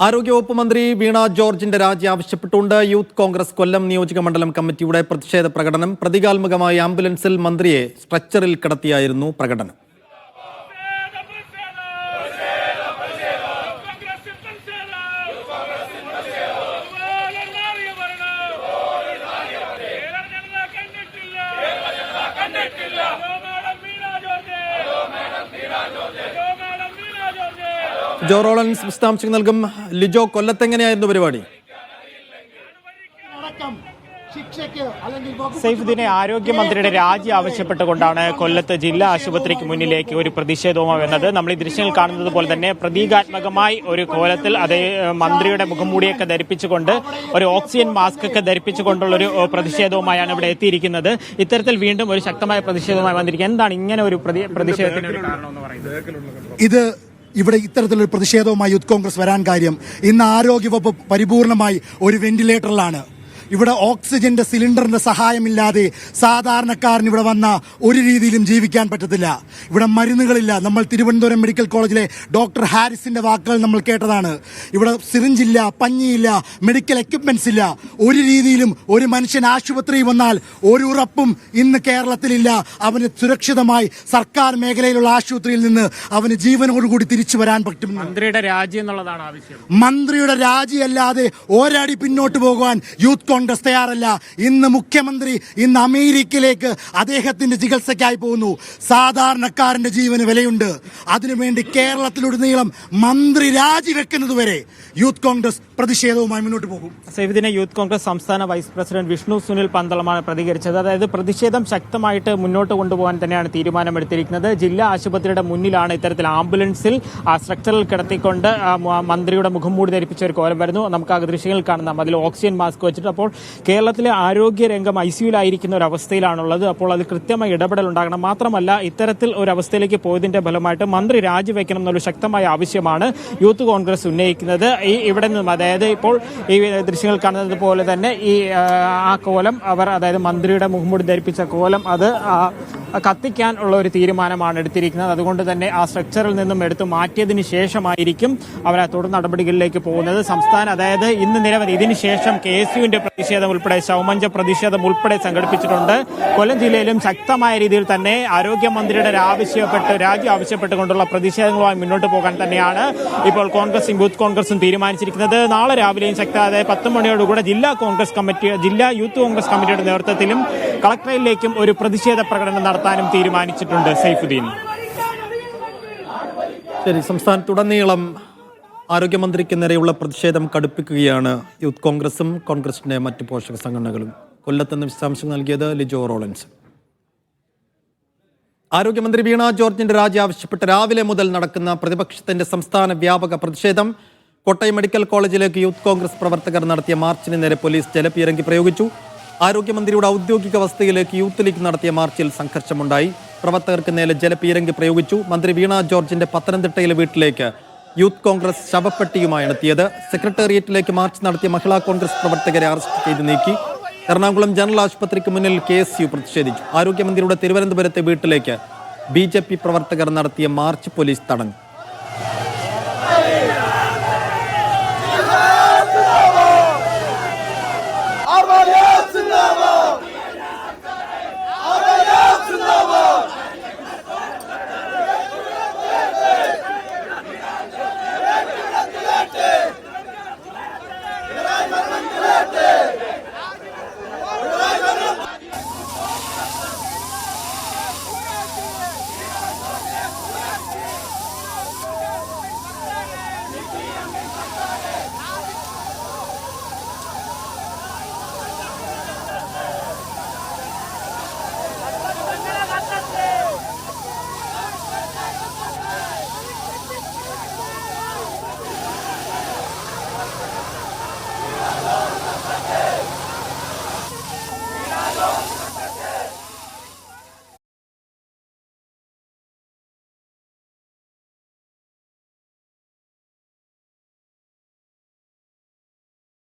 ആരോഗ്യവകുപ്പ് മന്ത്രി വീണ ജോർജിന്റെ രാജി ആവശ്യപ്പെട്ടുകൊണ്ട് യൂത്ത് കോൺഗ്രസ് കൊല്ലം നിയോജക മണ്ഡലം കമ്മിറ്റിയുടെ പ്രതിഷേധ പ്രകടനം പ്രതീകാത്മകമായി ആംബുലൻസിൽ മന്ത്രിയെ സ്ട്രെച്ചറിൽ കിടത്തിയായിരുന്നു പ്രകടനം. ജോ റോളൻസ് വിശദാംശങ്ങൾ നൽകും ലിജോ കൊല്ലത്തെങ്ങനെയായിരുന്നു പരിപാടി? ശിക്ഷയ്ക്ക് അല്ലെങ്കിൽ വകുപ്പ് സൈഫുദ്ദീനെ ആരോഗ്യമന്ത്രിയുടെ രാജി ആവശ്യപ്പെട്ടുകൊണ്ടാണ് കൊല്ലത്ത് ജില്ലാ ആശുപത്രിക്ക് മുന്നിലേക്ക് ഒരു പ്രതിഷേധവുമായി വന്നത്. നമ്മൾ ഈ ദൃശ്യങ്ങൾ കാണുന്നത് പോലെ തന്നെ പ്രതീകാത്മകമായി ഒരു കോലത്തിൽ അതേ മന്ത്രിയുടെ മുഖംമൂടിയൊക്കെ ധരിപ്പിച്ചുകൊണ്ട് ഒരു ഓക്സിജൻ മാസ്ക് ഒക്കെ ധരിപ്പിച്ചുകൊണ്ടുള്ള ഒരു പ്രതിഷേധവുമായാണ് ഇവിടെ എത്തിയിരിക്കുന്നത്. ഇത്തരത്തിൽ വീണ്ടും ഒരു ശക്തമായ പ്രതിഷേധവുമായി വന്നിരിക്കുന്നത് എന്താണ് ഇങ്ങനെ ഒരു പ്രതി- പ്രതിഷേധത്തിന് കാരണം എന്ന് പറയുന്നത്? ഇത് ഇവിടെ ഇത്തരത്തിലൊരു പ്രതിഷേധവുമായി യൂത്ത് കോൺഗ്രസ് വരാൻ കാര്യം ഇന്ന് ആരോഗ്യവകുപ്പ് പരിപൂർണമായി ഒരു വെന്റിലേറ്ററിലാണ്. ഇവിടെ ഓക്സിജന്റെ സിലിണ്ടറിന്റെ സഹായമില്ലാതെ സാധാരണക്കാരന് ഇവിടെ വന്ന ഒരു രീതിയിലും ജീവിക്കാൻ പറ്റത്തില്ല. ഇവിടെ മരുന്നുകളില്ല. നമ്മൾ തിരുവനന്തപുരം മെഡിക്കൽ കോളേജിലെ ഡോക്ടർ ഹാരിസിന്റെ വാക്കുകൾ നമ്മൾ കേട്ടതാണ്. ഇവിടെ സിറിഞ്ചില്ല പഞ്ഞിയില്ല മെഡിക്കൽ എക്യുപ്മെന്റ്സ് ഇല്ല ഒരു രീതിയിലും ഒരു മനുഷ്യൻ ആശുപത്രിയിൽ വന്നാൽ ഒരു ഉറപ്പും ഇന്ന് കേരളത്തിലില്ല. അവന് സുരക്ഷിതമായി സർക്കാർ മേഖലയിലുള്ള ആശുപത്രിയിൽ നിന്ന് അവന് ജീവനോടുകൂടി തിരിച്ചു വരാൻ പറ്റും. മന്ത്രിയുടെ രാജി എന്നുള്ളതാണ് ആവശ്യം. മന്ത്രിയുടെ രാജിയല്ലാതെ ഒരടി പിന്നോട്ട് പോകുവാൻ യൂത്ത് കോൺഗ്രസ് തയ്യാറല്ല. ഇന്ന് മുഖ്യമന്ത്രി ഇന്ന് അമേരിക്കയിലേക്ക് അദ്ദേഹത്തിന്റെ ചികിത്സയ്ക്കായി പോകുന്നു. സാധാരണക്കാരന്റെ ജീവന് വിലയുണ്ട്. അതിനുവേണ്ടി കേരളത്തിലുടനീളം മന്ത്രി രാജിവെക്കുന്നതുവരെ യൂത്ത് കോൺഗ്രസ് പ്രതിഷേധവുമായി മുന്നോട്ട് പോകും. സൈഫുദ്ദീനെ യൂത്ത് കോൺഗ്രസ് സംസ്ഥാന വൈസ് പ്രസിഡന്റ് വിഷ്ണു സുനിൽ പന്തളമാണ് പ്രതികരിച്ചത്. അതായത് പ്രതിഷേധം ശക്തമായിട്ട് മുന്നോട്ട് കൊണ്ടുപോകാൻ തന്നെയാണ് തീരുമാനമെടുത്തിരിക്കുന്നത്. ജില്ലാ ആശുപത്രിയുടെ മുന്നിലാണ് ഇത്തരത്തിൽ ആംബുലൻസിൽ സ്ട്രക്ചറിൽ കിടത്തിക്കൊണ്ട് മന്ത്രിയുടെ മുഖം മൂടി ധരിപ്പിച്ച ഒരു കോലം വരുന്നു. നമുക്ക് ആ ദൃശ്യങ്ങൾ കാണുന്ന അതിൽ ഓക്സിജൻ മാസ്ക് വെച്ചിട്ട് അപ്പോൾ കേരളത്തിലെ ആരോഗ്യ രംഗം ഐ സിയുലായിരിക്കുന്ന ഒരു അവസ്ഥയിലാണുള്ളത്. അപ്പോൾ അത് കൃത്യമായി ഇടപെടൽ ഉണ്ടാകണം. മാത്രമല്ല ഇത്തരത്തിൽ ഒരു അവസ്ഥയിലേക്ക് പോയതിന്റെ ഫലമായിട്ട് മന്ത്രി രാജിവെക്കണം എന്നൊരു ശക്തമായ ആവശ്യമാണ് യൂത്ത് കോൺഗ്രസ് ഉന്നയിക്കുന്നത്. ഈ ഇവിടെ നിന്നും അതായത് ഇപ്പോൾ ഈ ദൃശ്യങ്ങൾ കാണുന്നത് പോലെ തന്നെ ഈ ആ, കോലം അവർ അതായത് മന്ത്രിയുടെ മുഖംമൂടി ധരിപ്പിച്ച കോലം അത് കത്തിക്കാൻ ഉള്ള ഒരു തീരുമാനമാണ് എടുത്തിരിക്കുന്നത്. അതുകൊണ്ട് തന്നെ ആ സ്ട്രക്ചറിൽ നിന്നും എടുത്തു മാറ്റിയതിന് ശേഷമായിരിക്കും അവർ തുടർ നടപടികളിലേക്ക് പോകുന്നത്. സംസ്ഥാന അതായത് ഇന്ന് നിരവധി ഇതിനുശേഷം കെ എസ് യുവിന്റെ പ്രതിഷേധം ഉൾപ്പെടെ ശൗമഞ്ച പ്രതിഷേധം ഉൾപ്പെടെ സംഘടിപ്പിച്ചിട്ടുണ്ട്. കൊല്ലം ജില്ലയിലും ശക്തമായ രീതിയിൽ തന്നെ ആരോഗ്യമന്ത്രിയുടെ ആവശ്യപ്പെട്ട് രാജി ആവശ്യപ്പെട്ടുകൊണ്ടുള്ള പ്രതിഷേധങ്ങളുമായി മുന്നോട്ട് പോകാൻ തന്നെയാണ് ഇപ്പോൾ കോൺഗ്രസും യൂത്ത് കോൺഗ്രസും തീരുമാനിച്ചിരിക്കുന്നത്. നാളെ രാവിലെയും ശക്ത അതായത് പത്ത് മണിയോടുകൂടെ ജില്ലാ കോൺഗ്രസ് കമ്മിറ്റി ജില്ലാ യൂത്ത് കോൺഗ്രസ് കമ്മിറ്റിയുടെ നേതൃത്വത്തിലും കളക്ടറേറ്റിലേക്കും ഒരു പ്രതിഷേധ പ്രകടനം നടത്താനും തീരുമാനിച്ചിട്ടുണ്ട് സൈഫുദ്ദീൻ. ശരി സംസ്ഥാനത്തുടനീളം ആരോഗ്യമന്ത്രിക്ക് നേരെയുള്ള പ്രതിഷേധം കടുപ്പിക്കുകയാണ് യൂത്ത് കോൺഗ്രസും കോൺഗ്രസിന്റെ മറ്റ് പോഷക സംഘടനകളും. കൊല്ലത്തുനിന്ന് വിശദാംശം നൽകിയത് ലിജോ റോളൻസ്. ആരോഗ്യമന്ത്രി വീണ ജോർജിന്റെ രാജി ആവശ്യപ്പെട്ട് രാവിലെ മുതൽ നടക്കുന്ന പ്രതിപക്ഷത്തിന്റെ സംസ്ഥാന വ്യാപക പ്രതിഷേധം കോട്ടയം മെഡിക്കൽ കോളേജിലേക്ക് യൂത്ത് കോൺഗ്രസ് പ്രവർത്തകർ നടത്തിയ മാർച്ചിന് നേരെ പോലീസ് ജലപീരങ്കി പ്രയോഗിച്ചു. ആരോഗ്യമന്ത്രിയുടെ ഔദ്യോഗിക വസതിയിലേക്ക് യൂത്ത് ലീഗ് നടത്തിയ മാർച്ചിൽ സംഘർഷമുണ്ടായി. പ്രവർത്തകർക്ക് നേരെ ജലപീരങ്കി പ്രയോഗിച്ചു. മന്ത്രി വീണ ജോർജിന്റെ പത്തനംതിട്ടയിലെ വീട്ടിലേക്ക് യൂത്ത് കോൺഗ്രസ് ശവപ്പെട്ടിയുമായാണ് എത്തിയത്. സെക്രട്ടേറിയറ്റിലേക്ക് മാർച്ച് നടത്തിയ മഹിളാ കോൺഗ്രസ് പ്രവർത്തകരെ അറസ്റ്റ് ചെയ്ത് നീക്കി. എറണാകുളം ജനറൽ ആശുപത്രിക്ക് മുന്നിൽ കെ എസ് യു പ്രതിഷേധിച്ചു. ആരോഗ്യമന്ത്രിയുടെ തിരുവനന്തപുരത്തെ വീട്ടിലേക്ക് ബി പ്രവർത്തകർ നടത്തിയ മാർച്ച് പോലീസ് തടഞ്ഞു.